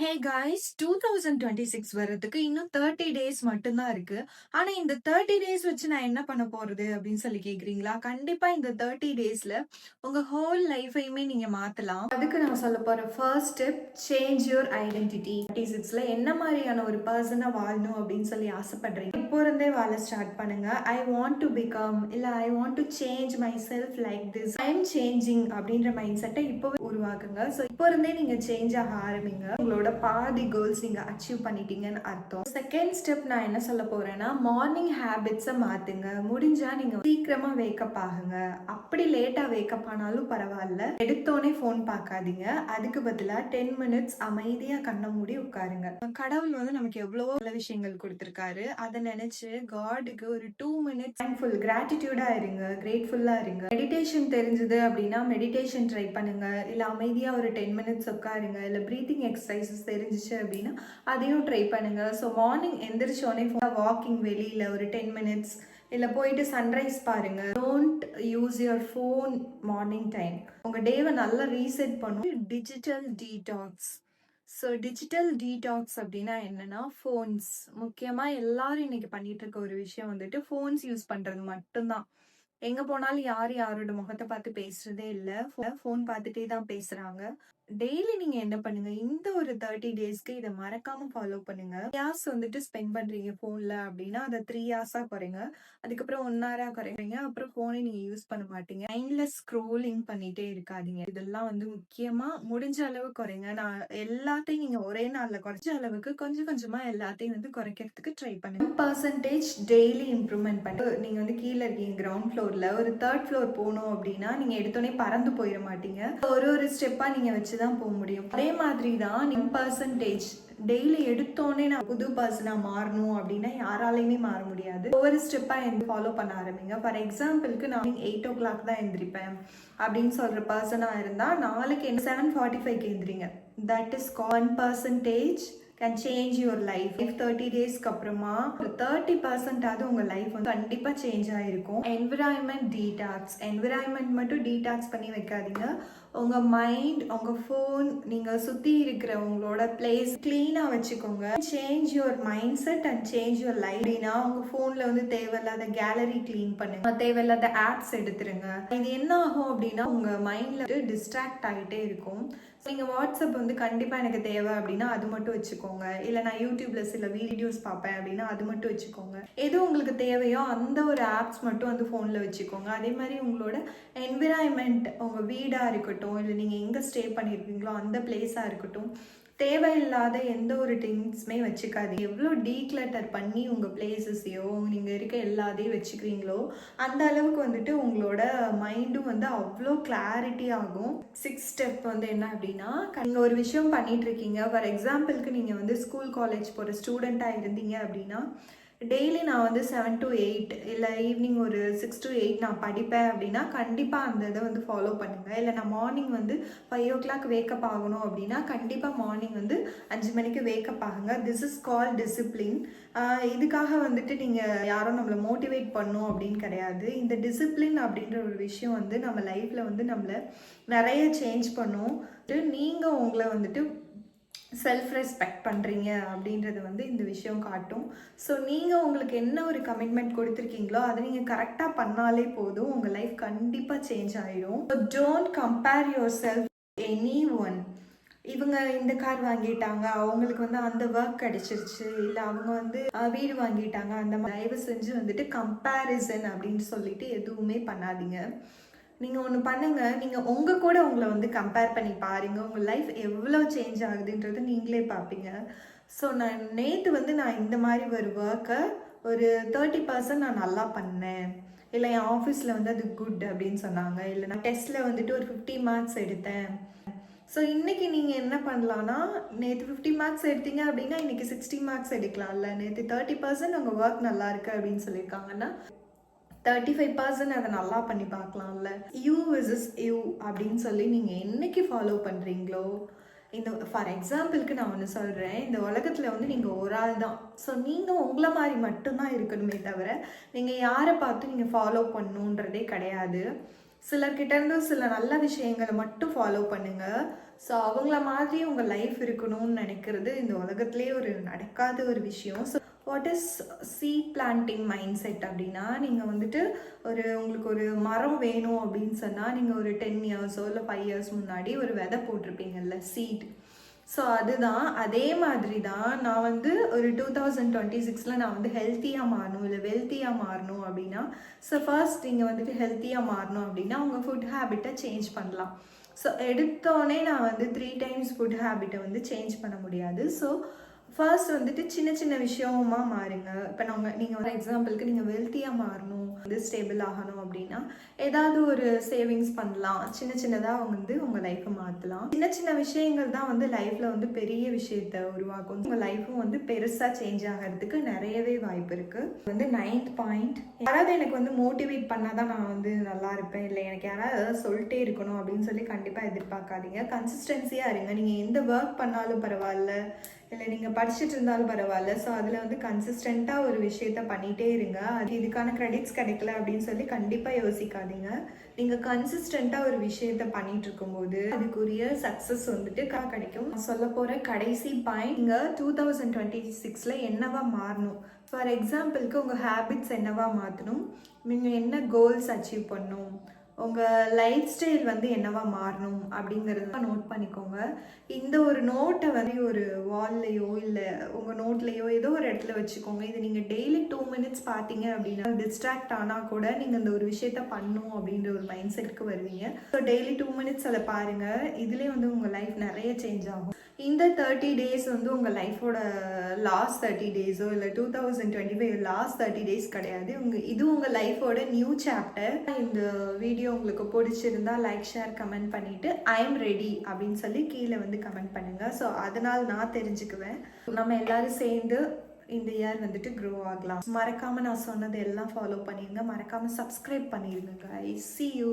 Hey guys two thousand twenty six வர்றதுக்கு இன்னும் thirty days மட்டும்தான் இருக்கு. ஆனா இந்த தேர்ட்டி டேஸ் வச்சு நான் என்ன பண்ண போறது அப்படின்னு சொல்லி கேக்குறீங்களா? கண்டிப்பா இந்த தேர்ட்டி டேஸ்ல உங்க ஹோல் லைஃபையுமே நீங்க மாத்தலாம். அதுக்கு நான் சொல்ல போற first step change your identity thirty சிக்ஸ்ல என்ன மாதிரியான ஒரு பர்சனா வாழணும் அப்படின்னு சொல்லி ஆசைப்படுறீங்க? இப்போ இருந்தே வாழ ஸ்டார்ட் பண்ணுங்க. ஐ வாண்ட் டு பிகம் இல்ல I want to change my self like this I am changing அப்படின்ற மைண்ட் செட்டை இப்போவே உருவாக்குங்க. ஸோ இப்போ இருந்தே நீங்க சேஞ்ச் ஆக ஆரம்பிங்க. உங்களோட பாதி கோல்ஸ் நீங்கள் அச்சீவ் பண்ணிட்டீங்கன்னு அர்த்தம். செகண்ட் ஸ்டெப் நான் என்ன சொல்ல போறேன்னா மார்னிங் ஹேபிட்ஸை மாத்துங்க. முடிஞ்சா நீங்க சீக்கிரமா வேக்கப் ஆகுங்க. அப்படி லேட்டா வேக்கப் ஆனாலும் பரவாயில்ல. எடுத்தோடனே ஃபோன் பார்க்காதீங்க. அதுக்கு பதிலாக டென் மினிட்ஸ் அமைதியா கண்ணை மூடி உட்காருங்க. கடவுள் வந்து நமக்கு எவ்வளவோ நல்ல விஷயங்கள் கொடுத்துருக்காரு. அதை நினைச்சு காடுக்கு ஒரு டூ மினிட்ஸ் தேங்க்ஃபுல் கிராட்டிடியூடா இருங்க. கிரேட்ஃபுல்லா இருங்க. மெடிடேஷன் தெரிஞ்சது அப்படின்னா மெடிடேஷன் ட்ரை பண்ணுங்க. இல்ல அமைதியா ஒரு டென் மினிட்ஸ் உட்காருங்க. இல்ல ப்ரீத்திங் எக்ஸசைசஸ் தெரிஞ்சிச்சு அப்படின்னா அதையும் ட்ரை பண்ணுங்க. ஸோ மார்னிங் எந்திரிச்சோடனே வாக்கிங் வெளியில ஒரு டென் மினிட்ஸ் இல்லை போயிட்டு சன்ரைஸ் பாருங்க. Don't use your phone morning time உங்கள் டேவை நல்லா ரீசெட் பண்ணும். Digital detox so digital detox அப்படின்னா என்னன்னா ஃபோன்ஸ் முக்கியமாக எல்லாரும் இன்னைக்கு பண்ணிட்டு இருக்க ஒரு விஷயம் வந்துட்டு ஃபோன்ஸ் யூஸ் பண்ணுறது மட்டும்தான். எங்கே போனாலும் யார் யாரோட முகத்தை பார்த்து பேசுறதே இல்லை. ஃபோன் பார்த்துட்டே தான் பேசுகிறாங்க டெய்லி நீங்க என்ன பண்ணுங்க? இந்த ஒரு தேர்ட்டி டேஸ்க்கு இதை மறக்காம ஃபாலோ பண்ணுங்க. ஹார்ஸ் வந்துட்டு ஸ்பெண்ட் பண்றீங்க போன்ல அப்படின்னா அதை த்ரீ ஹார்ஸா குறைங்க. அதுக்கப்புறம் ஒன் ஹவரா குறைங்க. அப்புறம் போனை நீங்க யூஸ் பண்ண மாட்டீங்க. மைண்ட்லெஸ் ஸ்க்ரோலிங் பண்ணிட்டே இருக்காதீங்க. இதெல்லாம் வந்து முக்கியமா முடிஞ்ச அளவு குறைங்க. நான் எல்லாத்தையும் நீங்க ஒரே நாள்ல குறைஞ்ச அளவுக்கு கொஞ்சம் கொஞ்சமா எல்லாத்தையும் வந்து குறைக்கிறதுக்கு ட்ரை பண்ணுங்க. பர்சன்டேஜ் டெய்லி இம்ப்ரூவ்மெண்ட் பண்ணி. நீங்க வந்து கீழே இருக்கீங்க கிரவுண்ட் ஃப்ளோர்ல ஒரு தேர்ட் ஃப்ளோர் போகணும் அப்படின்னா நீங்க எடுத்தோடனே பறந்து போயிட மாட்டீங்க. ஒரு ஒரு ஸ்டெப்பா நீங்க வச்சு தான் போக முடியும். அதே மாதிரி தான் இன் பர்சன்டேஜ் டெய்லி எடுத்தோடனே நான் புது பர்சனா மாறணும் அப்படின்னா யாராலையுமே மாற முடியாது. ஒவ்வொரு ஸ்டெப்பா எனக்கு ஃபாலோ பண்ண ஆரம்பிங்க. ஃபார் எக்ஸாம்பிளுக்கு நான் எயிட் ஓ கிளாக் தான் எந்திரிப்பேன். அப்படின்னு சொல்ற பர்சனா இருந்தா நாளைக்கு என்ன? செவன் ஃபார்ட்டி ஃபைவ்க்கு எந்திரிங்க. That is one percentage can change your life if thirty டேஸ்க்கு அப்புறமா ஒரு தேர்ட்டி பர்சன்டாவது உங்கள் லைஃப் வந்து கண்டிப்பாக சேஞ்ச் ஆகிருக்கும் என்விரான்மெண்ட் டீடாக்ஸ் என்விரான்மெண்ட் மட்டும் டீடாக்ஸ் பண்ணி வைக்காதீங்க. உங்கள் மைண்ட் உங்கள் ஃபோன் நீங்கள் சுற்றி இருக்கிற உங்களோட பிளேஸ் க்ளீனாக வச்சுக்கோங்க. Change your mind set and change your life அப்படின்னா உங்கள் ஃபோனில் வந்து தேவையில்லாத கேலரி க்ளீன் பண்ணுங்க. தேவையில்லாத ஆப்ஸ் எடுத்துருங்க. இது என்ன ஆகும் அப்படின்னா உங்கள் மைண்டில் டிஸ்ட்ராக்ட் ஆகிட்டே இருக்கும். நீங்கள் வாட்ஸ்அப் வந்து கண்டிப்பாக எனக்கு தேவை அப்படின்னா அது மட்டும் வச்சுக்கோங்க. இல்லை நான் யூடியூப்ல சில வீடியோஸ் பார்ப்பேன் அப்படின்னா அது மட்டும் வச்சுக்கோங்க. எது உங்களுக்கு தேவையோ அந்த ஒரு ஆப்ஸ் மட்டும் வந்து ஃபோனில் வச்சுக்கோங்க. அதே மாதிரி உங்களோட என்விரான்மெண்ட் உங்கள் வீடாக இருக்கட்டும் இல்லை நீங்கள் எங்கே ஸ்டே பண்ணியிருக்கீங்களோ அந்த பிளேஸாக இருக்கட்டும் தேவையில்லாத எந்த ஒரு திங்ஸுமே வச்சுக்காது எவ்வளோ டீக்ளட்டர் பண்ணி உங்கள் பிளேசஸையோ நீங்கள் இருக்க எல்லாத்தையும் வச்சுக்கிறீங்களோ அந்த அளவுக்கு வந்துட்டு உங்களோட மைண்டும் வந்து அவ்வளோ கிளாரிட்டி ஆகும். சிக்ஸ் ஸ்டெப் வந்து என்ன அப்படின்னா நீங்கள் ஒரு விஷயம் பண்ணிகிட்ருக்கீங்க இருக்கீங்க. ஃபார் எக்ஸாம்பிளுக்கு நீங்கள் வந்து ஸ்கூல் காலேஜ் போகிற ஸ்டூடெண்ட்டாக இருந்தீங்க அப்படின்னா டெய்லி நான் வந்து செவன் டு எயிட் இல்லை ஈவினிங் ஒரு சிக்ஸ் டு எயிட் நான் படிப்பேன் அப்படின்னா கண்டிப்பாக அந்த இதை வந்து ஃபாலோ பண்ணுங்கள் இல்லை நான் மார்னிங் வந்து ஃபைவ் ஓ கிளாக் வேக்கப் ஆகணும் அப்படின்னா கண்டிப்பாக மார்னிங் வந்து அஞ்சு மணிக்கு வேக்கப் ஆகுங்க. திஸ் இஸ் கால் டிசிப்ளின் இதுக்காக வந்துட்டு நீங்கள் யாரும் நம்மளை மோட்டிவேட் பண்ணும் அப்படின்னு கிடையாது. இந்த டிசிப்ளின் அப்படின்ற ஒரு விஷயம் வந்து நம்ம லைஃப்பில் வந்து நம்மளை நிறைய சேஞ்ச் பண்ணும். நீங்கள் உங்களை வந்துட்டு செல்ஃப் ரெஸ்பெக்ட் பண்ணுறீங்க அப்படின்றது வந்து இந்த விஷயம் காட்டும். ஸோ நீங்கள் உங்களுக்கு என்ன ஒரு கமிட்மெண்ட் கொடுத்துருக்கீங்களோ அதை நீங்கள் கரெக்டாக பண்ணாலே போதும். உங்கள் லைஃப் கண்டிப்பாக சேஞ்ச் ஆகிடும் so don't compare your self any one இவங்க இந்த கார் வாங்கிட்டாங்க அவங்களுக்கு வந்து அந்த ஒர்க் கிடைச்சிருச்சு. இல்லை அவங்க வந்து வீடு வாங்கிட்டாங்க அந்த தயவு செஞ்சு வந்துட்டு கம்பேரிசன் அப்படின்னு சொல்லிட்டு எதுவுமே பண்ணாதீங்க. நீங்கள் ஒன்று பண்ணுங்கள் நீங்கள் உங்கள் கூட உங்களை வந்து கம்பேர் பண்ணி பாருங்கள் உங்கள் லைஃப் எவ்வளோ சேஞ்ச் ஆகுதுன்றது நீங்களே பார்ப்பீங்க. ஸோ நான் நேற்று வந்து நான் இந்த மாதிரி ஒரு ஒர்க்கை ஒரு தேர்ட்டி பர்சன்ட் நான் நல்லா பண்ணேன். இல்லை என் ஆஃபீஸில் வந்து அது குட் அப்படின்னு சொன்னாங்க. இல்லை நான் டெஸ்ட்டில் வந்துட்டு ஒரு ஃபிஃப்டி மார்க்ஸ் எடுத்தேன். ஸோ இன்றைக்கி நீங்கள் என்ன பண்ணலான்னா நேற்று ஃபிஃப்டி மார்க்ஸ் எடுத்தீங்க அப்படின்னா இன்றைக்கி சிக்ஸ்டி மார்க்ஸ் எடுக்கலாம்ல. நேற்று தேர்ட்டி பர்சன்ட் உங்கள் ஒர்க் நல்லா இருக்குது அப்படின்னு சொல்லியிருக்காங்கன்னா தேர்ட்டி ஃபைவ் பர்சன்ட் அதை நல்லா பண்ணி பார்க்கலாம்ல. யூ இஸ் யூ அப்படின்னு சொல்லி நீங்கள் என்னைக்கு ஃபாலோ பண்ணுறீங்களோ இந்த ஃபார் எக்ஸாம்பிளுக்கு நான் ஒன்று சொல்கிறேன் இந்த உலகத்தில் வந்து நீங்கள் ஒரு ஆள் தான். ஸோ நீங்கள் உங்களை மாதிரி மட்டும்தான் இருக்கணுமே தவிர நீங்கள் யாரை பார்த்து நீங்கள் ஃபாலோ பண்ணணுன்றதே கிடையாது. சிலர்கிட்ட இருந்து சில நல்ல விஷயங்களை மட்டும் ஃபாலோ பண்ணுங்க. ஸோ அவங்கள மாதிரி உங்கள் லைஃப் இருக்கணும்னு நினைக்கிறது இந்த உலகத்துலேயே ஒரு நடக்காத ஒரு விஷயம். So what is seed planting mind set அப்படின்னா நீங்கள் வந்துட்டு ஒரு உங்களுக்கு ஒரு மரம் வேணும் அப்படின்னு சொன்னால் நீங்கள் ஒரு டென் இயர்ஸோ இல்லை ஃபைவ் இயர்ஸ் முன்னாடி ஒரு விதை போட்டிருப்பீங்கல்ல சீட் ஸோ அதுதான் அதே மாதிரி தான் நான் வந்து ஒரு டூ தௌசண்ட் டுவெண்ட்டி சிக்ஸில் நான் வந்து ஹெல்த்தியாக மாறணும் இல்லை வெல்த்தியாக மாறணும் அப்படின்னா ஸோ ஃபர்ஸ்ட் நீங்கள் வந்துட்டு ஹெல்த்தியாக மாறணும் அப்படின்னா உங்கள் ஃபுட் ஹேபிட்டை சேஞ்ச் பண்ணலாம். ஸோ எடுத்தோடனே நான் வந்து த்ரீ டைம்ஸ் ஃபுட் ஹேபிட்டை வந்து சேஞ்ச் பண்ண முடியாது. ஸோ ஃபர்ஸ்ட் வந்துட்டு சின்ன சின்ன விஷயமா மாறுங்க. இப்போ நாங்கள் நீங்கள் ஒரு எக்ஸாம்பிளுக்கு நீங்கள் வெல்த்தியாக மாறணும் வந்து ஸ்டேபிள் ஆகணும் அப்படின்னா ஏதாவது ஒரு சேவிங்ஸ் பண்ணலாம். சின்ன சின்னதாக வந்து உங்கள் லைஃப்பை மாற்றலாம் சின்ன சின்ன விஷயங்கள் தான் வந்து லைஃப்பில் வந்து பெரிய விஷயத்தை உருவாக்கும். உங்கள் லைஃப்பும் வந்து பெருசாக சேஞ்ச் ஆகிறதுக்கு நிறையவே வாய்ப்பு இருக்குது வந்து நைன்த் பாயிண்ட் யாராவது எனக்கு வந்து மோட்டிவேட் பண்ணால் தான் நான் வந்து நல்லா இருப்பேன். இல்லை எனக்கு யாராவது ஏதாவது சொல்லிட்டே இருக்கணும் அப்படின்னு சொல்லி கண்டிப்பாக எதிர்பார்க்காதீங்க. கன்சிஸ்டன்சியாக இருங்க. நீங்கள் எந்த ஒர்க் பண்ணாலும் பரவாயில்ல. இல்லை நீங்கள் படிச்சுட்டு இருந்தாலும் பரவாயில்ல. ஸோ அதில் வந்து கன்சிஸ்டண்ட்டாக ஒரு விஷயத்த பண்ணிகிட்டே இருங்க. அது இதுக்கான கிரெடிட்ஸ் கிடைக்கல அப்படின்னு சொல்லி கண்டிப்பாக யோசிக்காதீங்க. நீங்கள் கன்சிஸ்டண்ட்டாக ஒரு விஷயத்த பண்ணிட்டு இருக்கும்போது அதுக்குரிய சக்ஸஸ் வந்துட்டு கா கிடைக்கும். நான் சொல்ல போகிற கடைசி பாயிண்ட் நீங்கள் டூ தௌசண்ட் டுவெண்ட்டி சிக்ஸில் என்னவா மாறணும்? ஃபார் எக்ஸாம்பிளுக்கு உங்கள் ஹேபிட்ஸ் என்னவா மாற்றணும் நீங்கள் என்ன கோல்ஸ் அச்சீவ் பண்ணணும்? உங்கள் லைஃப் ஸ்டைல் வந்து என்னவா மாறணும் அப்படிங்கிறத நோட் பண்ணிக்கோங்க. இந்த ஒரு நோட்டை வந்து ஒரு வால்லையோ இல்லை உங்கள் நோட்லேயோ ஏதோ ஒரு இடத்துல வச்சுக்கோங்க. இது நீங்கள் டெய்லி டூ மினிட்ஸ் பார்த்தீங்க அப்படின்னா டிஸ்ட்ராக்ட் ஆனால் கூட நீங்கள் இந்த ஒரு விஷயத்த பண்ணும் அப்படின்ற ஒரு மைண்ட் செட்டுக்கு வருவீங்க. ஸோ டெய்லி டூ மினிட்ஸ் அதை பாருங்கள் இதுலேயே வந்து உங்கள் லைஃப் நிறைய சேஞ்ச் ஆகும். இந்த தேர்ட்டி டேஸ் வந்து உங்கள் லைஃபோட லாஸ்ட் தேர்ட்டி டேஸோ இல்லை two thousand twenty five last thirty days கிடையாது. உங்கள் இது உங்கள் லைஃபோட நியூ சாப்டர் இந்த வீடியோ உங்களுக்கு பிடிச்சிருந்தா லைக் ஷேர் கமெண்ட் பண்ணிவிட்டு ஐம் ரெடி அப்படின்னு சொல்லி கீழே வந்து கமெண்ட் பண்ணுங்கள் ஸோ அதனால் நான் தெரிஞ்சுக்குவேன். நம்ம எல்லாரும் சேர்ந்து இந்த இயர் வந்துட்டு க்ரோ ஆகலாம். மறக்காமல் நான் சொன்னது எல்லாம் ஃபாலோ பண்ணிடுங்க மறக்காமல் சப்ஸ்கிரைப் பண்ணிடுங்க ஐ சி யூ